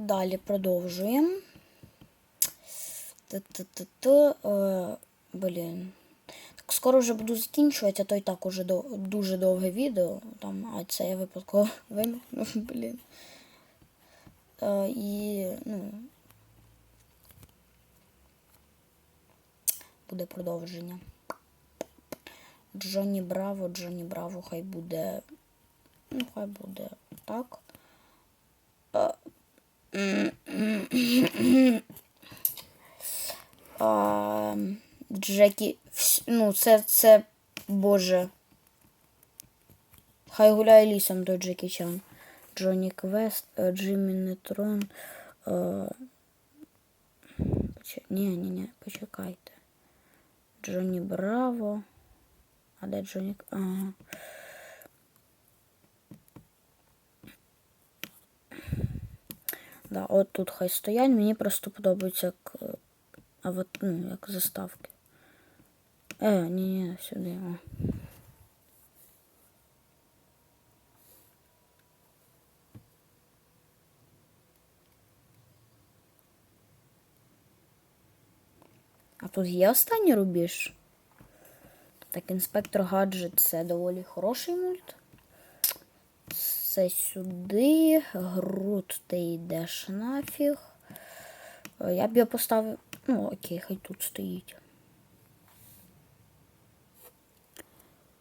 Далі продовжуємо. Е, Блін. Так скоро вже буду закінчувати, а то і так уже дуже довге відео. Там, а це я випадково вимикнув, блін. Е, і, ну. Буде продовження. Джонні Браво, Джонні Браво, хай буде. Ну, хай буде так. А, Джекі. Ну, це, це. Боже. Хай гуляє лісом до Джекі Чан. Джонні Квест, е, Джиммі Нейтрон. Е, поч- Ні, ні, ні, почекайте. Джонні Браво. А де Джонні? Ага. Да, от тут хай стоять. Мені просто подобається як, е, а от, ну, як заставки. Е, ні, ні, сюди. О. А тут є останній рубіж? Так, інспектор гаджет це доволі хороший мульт. Це сюди. Груд ти йдеш нафіг. Е, Я б його поставив. Ну, окей, хай тут стоїть.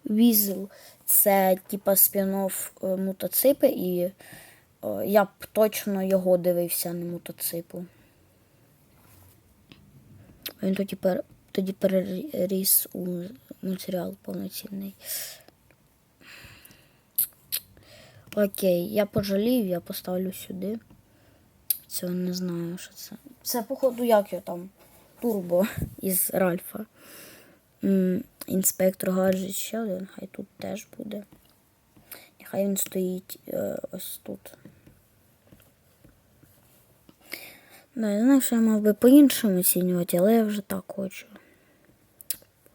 Візел це типа спін-офф е, і е, я б точно його дивився, не мотоципу. Він тоді, тоді переріс у мультсеріал повноцінний. Окей, я пожалів, я поставлю сюди. Це не знаю, що це. Це, походу, як його там. Турбо із Ральфа. Інспектор гаджет ще один, хай тут теж буде. Нехай він стоїть е, ось тут. Да, я знаю, що я мав би по-іншому оцінювати, але я вже так хочу.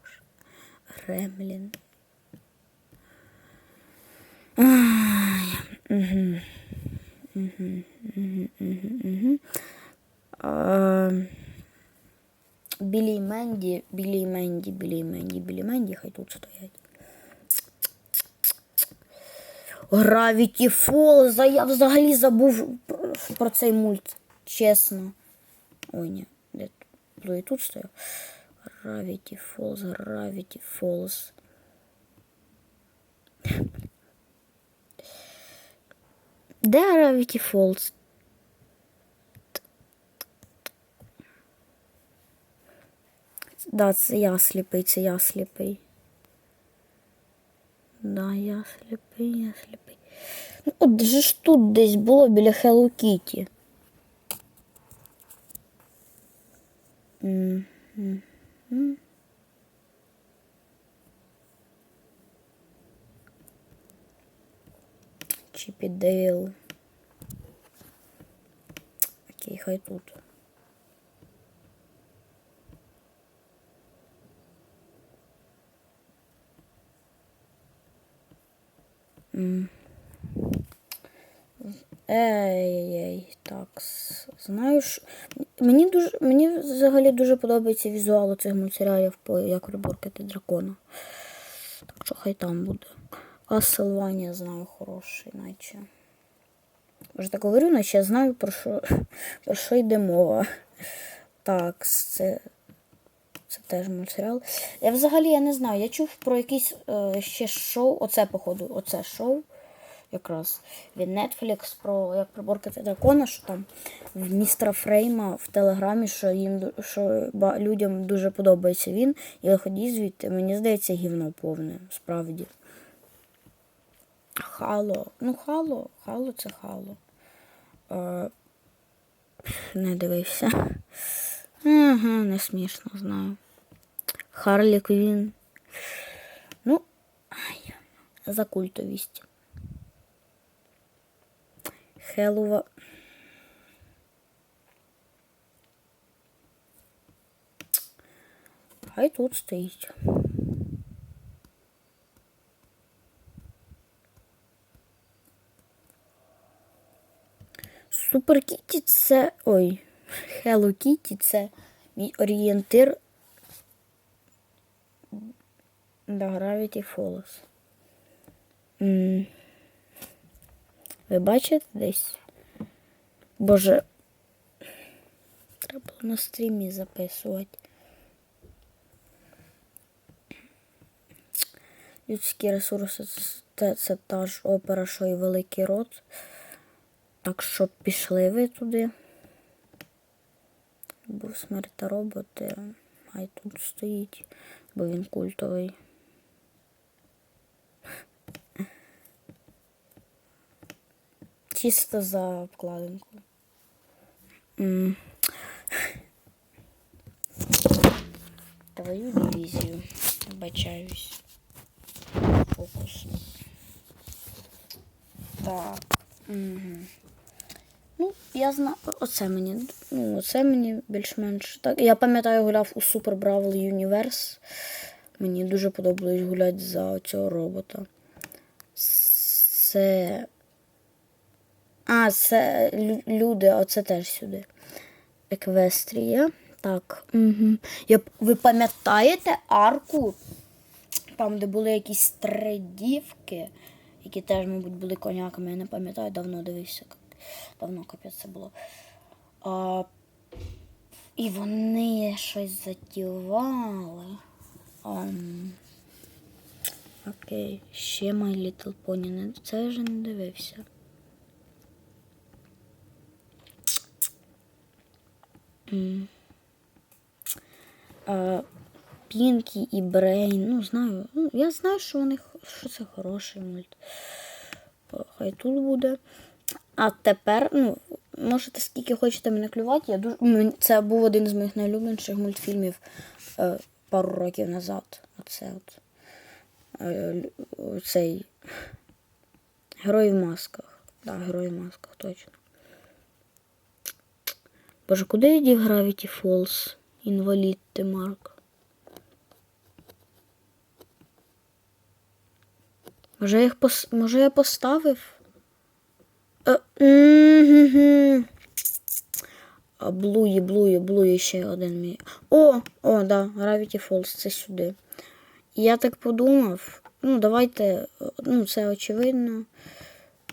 Боже. Ремлін. Угу. Угу, угу, угу, угу. Білі Менді, Білі Менді, Білі Менді, Білі Менді, хай тут стоять. Гравіті а я взагалі забув про- цей мульт, чесно. Ой, ні, де тут? Ну, і тут стояв. Gravity Falls, Gravity Falls. Де Gravity Falls? Да, це я сліпий, це я сліпий. Да, я сліпий, я сліпий. Ну, от же ж тут десь було біля Hello Kitty. М, м, м. Чіпі Дейл. Окей, хай тут. Ей-ей, так. Знаєш, мені дуже мені взагалі дуже подобається візуал цих мультсеріалів по як приборкати дракона. Так що хай там буде. Castlevania знаю хороший, наче. Вже так говорю, наче я знаю про що, про що йде мова. Так, це, це теж мультсеріал. Я взагалі я не знаю. Я чув про якісь е, ще шоу. Оце, походу, оце шоу якраз від Netflix про як приборкати дракона, що там в містера Фрейма в телеграмі, що їм що людям дуже подобається він, і виходіть звідти, мені здається, гівно повне, справді. Хало. Ну, хало, хало це хало. Е, не дивився. Ага, не смішно, знаю. Харлі Квін. Ну, ай, за культовість. Хелова. Хай тут стоїть. Супер Кіті це. Ой, Hello Kitty це мій орієнтир до Gravity Falls. М. Ви бачите десь? Боже. Треба на стрімі записувати. Людські ресурси це, це та ж опера, що і великий рот. Так що пішли ви туди. Був смерть та роботи. Хай тут стоїть, бо він культовий. Чисто за обкладинку. М. Твою дивізію. Вибачаюсь. Фокус. Так. Угу. Ну, я знаю, оце мені. Ну, оце мені більш-менш. Так, я пам'ятаю, гуляв у Super Brawl Universe. Мені дуже подобалось гуляти за цього робота. Це. А, це люди, оце теж сюди. Еквестрія. Так. Угу. Я, ви пам'ятаєте арку? Там, де були якісь три дівки, які теж, мабуть, були коняками, я не пам'ятаю, давно дивився. Давно капець це було. А, і вони щось затівали. Окей, ще My Little Pony. Це вже не дивився. Пінкі і Брейн. Ну, знаю. Ну, я знаю, що вони х- що це хороший мульт. Хай тут буде. А тепер, ну, можете скільки хочете мене клювати. Я дуже... Це був один з моїх найулюбленіших мультфільмів е, пару років назад. Оце от. Е, цей. Герой в масках. Так, да, герой в масках, точно. Боже, куди я дів Gravity Falls? Інвалід ти, Марк. Може, я їх пос... Може я поставив? А, Блуї, блуї, блуї ще один мій. О, о, да, Gravity Falls, це сюди. Я так подумав. Ну, давайте. Ну, це очевидно.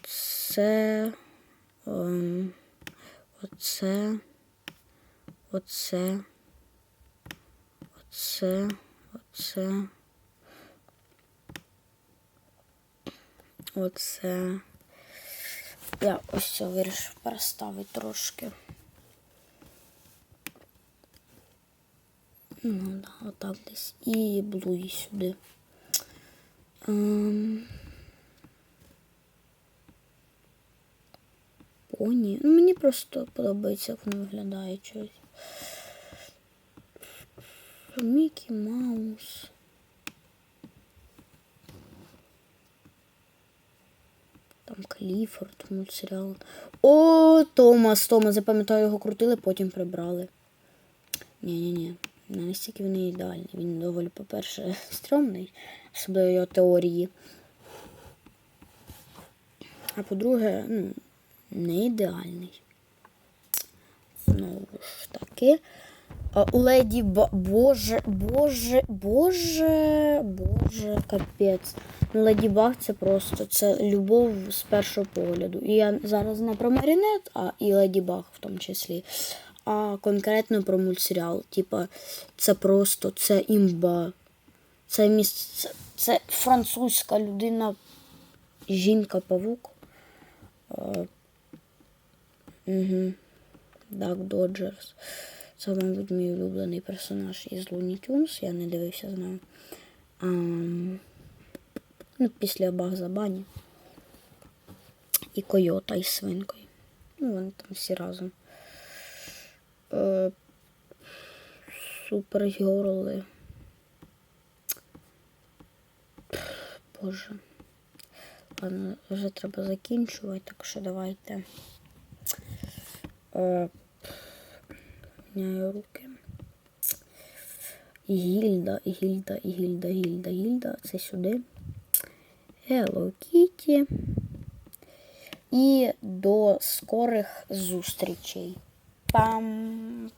Це. Ем, оце. Оце. Оце. Оце. Оце. Я ось це вирішив переставити трошки. Ну, да, отак десь. І блуї сюди. Ем... Поні. Ну, мені просто подобається, як воно виглядає щось. Мікі Маус. Там Кліфорд, мультсеріал. О, Томас, Томас, запам'ятаю, його крутили, потім прибрали. Ні-ні-ні, не настільки він не ідеальний. Він доволі, по-перше, стрьомний, особливо його теорії. А по-друге, ну, не ідеальний. Знову ж таки. А, Леді Боже, боже, боже, боже, капець. Леді Баг це просто це любов з першого погляду. І я зараз не про Марінет, а і Леді Баг в тому числі. А конкретно про мультсеріал. Типа, це просто це імба. Це місце. Це, французька людина, жінка-павук. Угу. Дак Доджерс. Це, мабуть, мій улюблений персонаж із Looney Tunes. Я не дивився з ним. А, ну, після Багза Бані. І Койота із свинкою. Ну, вони там всі разом. Е, Супергерли. Боже. Ладно, вже треба закінчувати, так що давайте. Е, Міняю руки. Гільда, гільда, гільда, гільда, гільда. Це сюди. Hello Kitty. і до скорих зустрічей. Пам,